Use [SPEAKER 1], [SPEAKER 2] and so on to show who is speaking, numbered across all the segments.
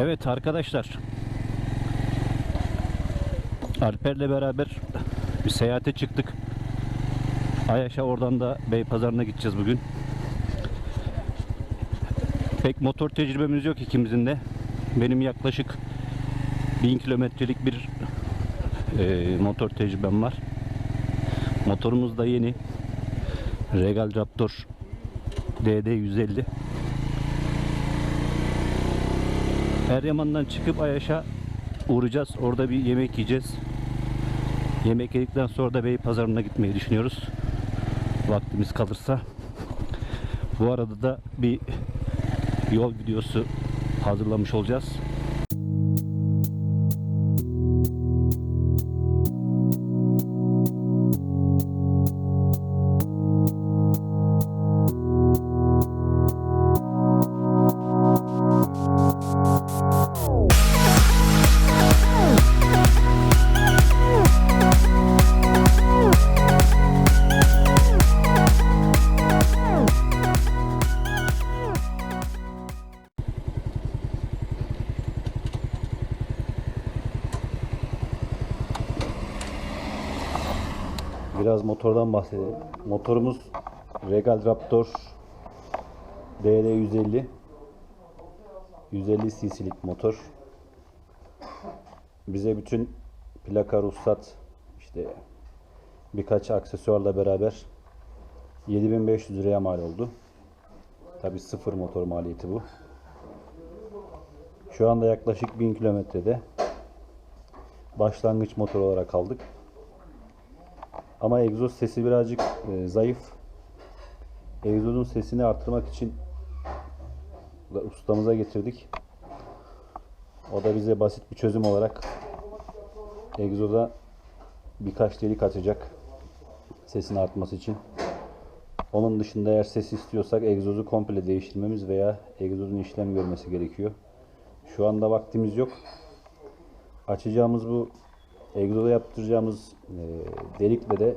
[SPEAKER 1] Evet arkadaşlar. Alper'le beraber bir seyahate çıktık. Ayaş'a oradan da Beypazarı'na gideceğiz bugün. Pek motor tecrübemiz yok ikimizin de. Benim yaklaşık 1000 kilometrelik bir e, motor tecrübem var. Motorumuz da yeni. Regal Raptor DD150. Eryaman'dan çıkıp Ayaş'a uğrayacağız. Orada bir yemek yiyeceğiz. Yemek yedikten sonra da Beypazarı'na gitmeyi düşünüyoruz. Vaktimiz kalırsa. Bu arada da bir yol videosu hazırlamış olacağız. Biraz motordan bahsedelim. Motorumuz Regal Raptor DL 150 150 cc'lik motor. Bize bütün plaka, ruhsat, işte birkaç aksesuarla beraber 7500 liraya mal oldu. Tabi sıfır motor maliyeti bu. Şu anda yaklaşık 1000 kilometrede başlangıç motor olarak aldık. Ama egzoz sesi birazcık e, zayıf. Egzozun sesini arttırmak için ustamıza getirdik. O da bize basit bir çözüm olarak egzoza birkaç delik açacak sesin artması için. Onun dışında eğer ses istiyorsak egzozu komple değiştirmemiz veya egzozun işlem görmesi gerekiyor. Şu anda vaktimiz yok. Açacağımız bu egzoza yaptıracağımız e, delikle de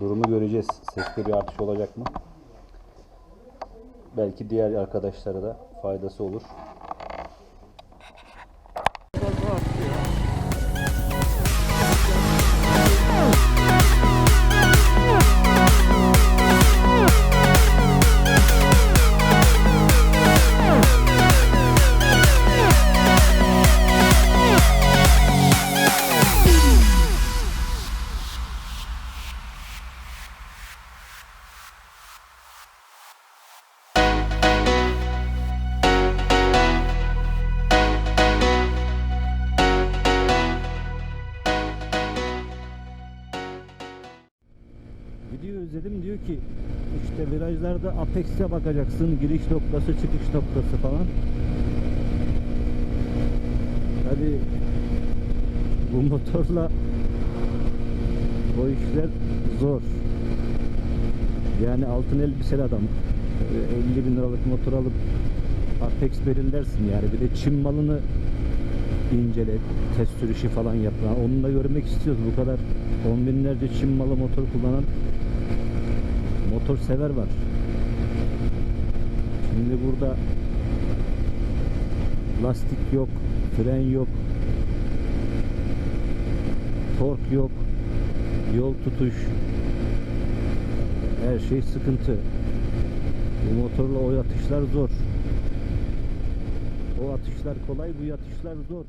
[SPEAKER 1] durumu göreceğiz. Seste bir artış olacak mı? Belki diğer arkadaşlara da faydası olur. İzledim diyor ki işte virajlarda Apex'e bakacaksın giriş noktası çıkış noktası falan. Tabi bu motorla o işler zor. Yani altın elbiseli adam e, 50 bin liralık motor alıp Apex belirlersin yani bir de Çin malını incele, test sürüşü falan yap. Yani Onu da görmek istiyoruz. Bu kadar on binlerce Çin malı motor kullanan motor sever var. Şimdi burada lastik yok, fren yok, tork yok, yol tutuş, her şey sıkıntı. Bu motorla o atışlar zor. O atışlar kolay, bu atışlar zor.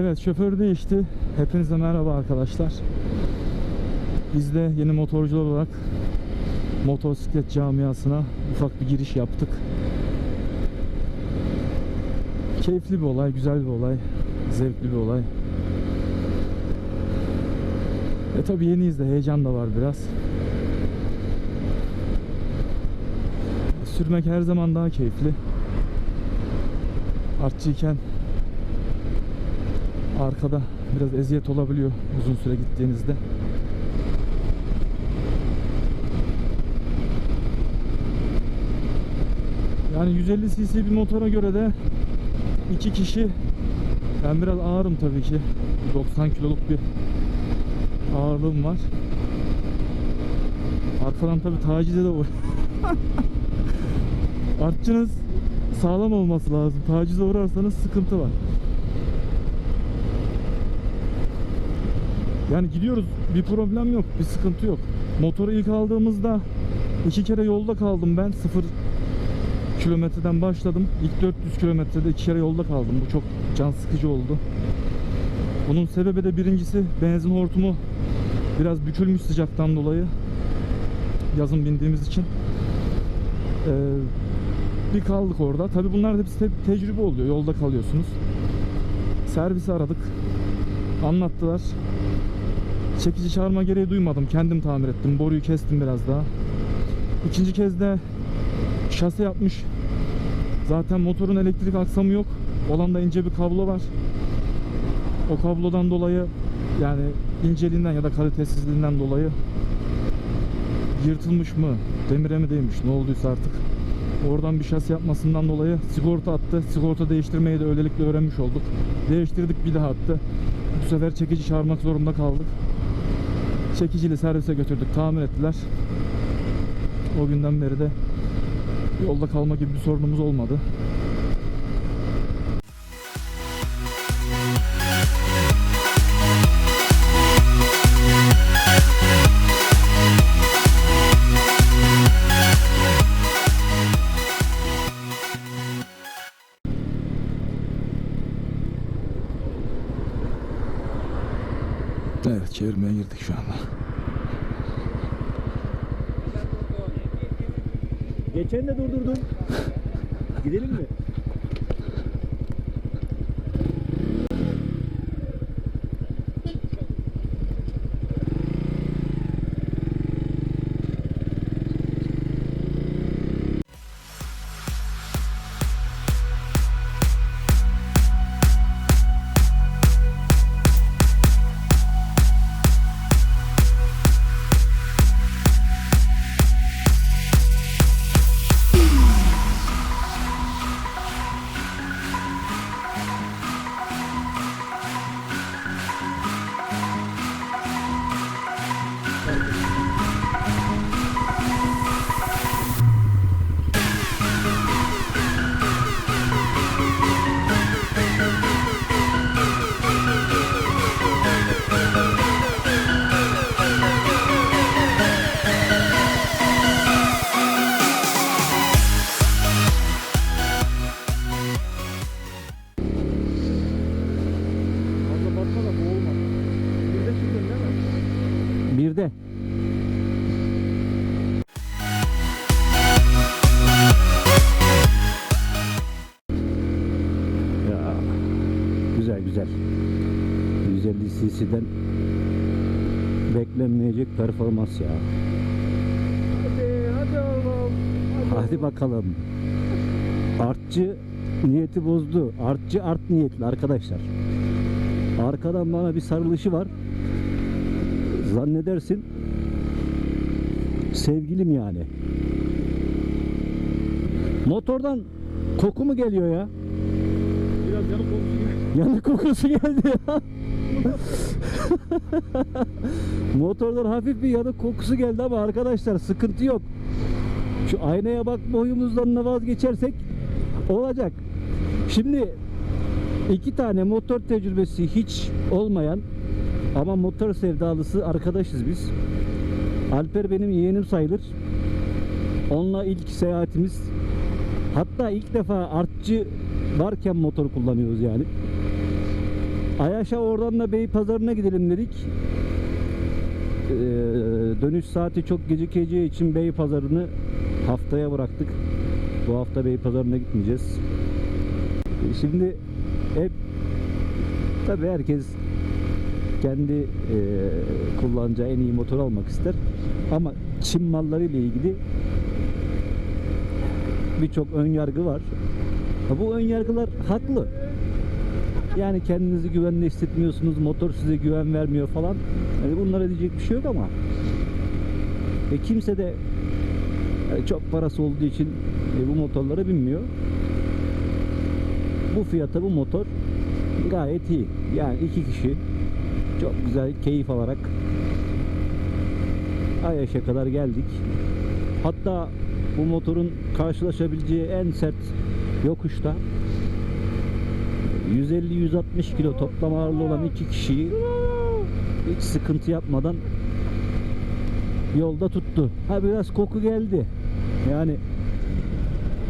[SPEAKER 2] Evet şoför değişti. Hepinize merhaba arkadaşlar. Biz de yeni motorcular olarak motosiklet camiasına ufak bir giriş yaptık. Keyifli bir olay, güzel bir olay, zevkli bir olay. E tabi yeniyiz de heyecan da var biraz. Sürmek her zaman daha keyifli. Artçıyken arkada biraz eziyet olabiliyor uzun süre gittiğinizde. Yani 150 cc bir motora göre de iki kişi ben biraz ağırım tabii ki. 90 kiloluk bir ağırlığım var. Arkadan tabii tacize de uğra- Artçınız sağlam olması lazım. Tacize uğrarsanız sıkıntı var. Yani gidiyoruz bir problem yok bir sıkıntı yok. Motoru ilk aldığımızda iki kere yolda kaldım ben sıfır kilometreden başladım. İlk 400 kilometrede iki kere yolda kaldım. Bu çok can sıkıcı oldu. Bunun sebebi de birincisi benzin hortumu biraz bükülmüş sıcaktan dolayı. Yazın bindiğimiz için. Ee, bir kaldık orada. Tabi bunlar hepsi te- tecrübe oluyor. Yolda kalıyorsunuz. Servisi aradık. Anlattılar. Çekici çağırma gereği duymadım. Kendim tamir ettim. Boruyu kestim biraz daha. İkinci kez de şase yapmış. Zaten motorun elektrik aksamı yok. Olan da ince bir kablo var. O kablodan dolayı yani inceliğinden ya da kalitesizliğinden dolayı yırtılmış mı, demire mi değmiş ne olduysa artık. Oradan bir şasi yapmasından dolayı sigorta attı. Sigorta değiştirmeyi de öylelikle öğrenmiş olduk. Değiştirdik bir daha attı. Bu sefer çekici çağırmak zorunda kaldık. Çekiciyle servise götürdük, tamir ettiler. O günden beri de yolda kalma gibi bir sorunumuz olmadı. Evet, çevirmeye girdik şu anda.
[SPEAKER 3] Geçen de durdurdum. Gidelim mi?
[SPEAKER 1] Güzel güzel. 150 cc'den beklenmeyecek performans ya.
[SPEAKER 3] Hadi hadi oğlum.
[SPEAKER 1] Hadi bakalım. Artçı niyeti bozdu. Artçı art niyetli arkadaşlar. Arkadan bana bir sarılışı var. Zannedersin sevgilim yani. Motordan koku mu geliyor ya?
[SPEAKER 3] Yanık kokusu
[SPEAKER 1] geldi ya. Motordan hafif bir yanık kokusu geldi ama arkadaşlar sıkıntı yok. Şu aynaya bakma huyumuzdan da vazgeçersek olacak. Şimdi iki tane motor tecrübesi hiç olmayan ama motor sevdalısı arkadaşız biz. Alper benim yeğenim sayılır. Onunla ilk seyahatimiz hatta ilk defa artçı varken motor kullanıyoruz yani. Ayaş'a oradan da Beypazarı'na gidelim dedik. Ee, dönüş saati çok gecikeceği için Beypazarı'nı haftaya bıraktık. Bu hafta Beypazarı'na gitmeyeceğiz. Şimdi hep tabii herkes kendi e, kullanacağı en iyi motor almak ister. Ama Çin malları ile ilgili birçok ön yargı var. Bu ön yargılar haklı. Yani kendinizi güvende hissetmiyorsunuz, motor size güven vermiyor falan. Yani bunlara diyecek bir şey yok ama e, kimse de e, çok parası olduğu için e, bu motorlara binmiyor. Bu fiyata bu motor gayet iyi. Yani iki kişi çok güzel keyif alarak Ayaş'a kadar geldik. Hatta bu motorun karşılaşabileceği en sert yokuşta 150-160 kilo toplam ağırlığı olan iki kişiyi hiç sıkıntı yapmadan yolda tuttu. Ha biraz koku geldi. Yani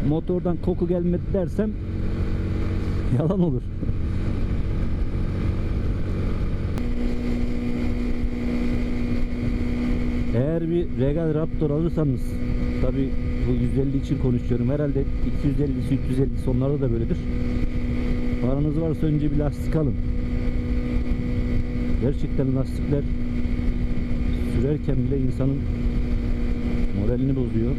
[SPEAKER 1] motordan koku gelmedi dersem yalan olur. Eğer bir Regal Raptor alırsanız tabi bu 150 için konuşuyorum herhalde 250'si 350 onlarda da böyledir. Paranız varsa önce bir lastik alın. Gerçekten lastikler sürerken bile insanın moralini bozuyor.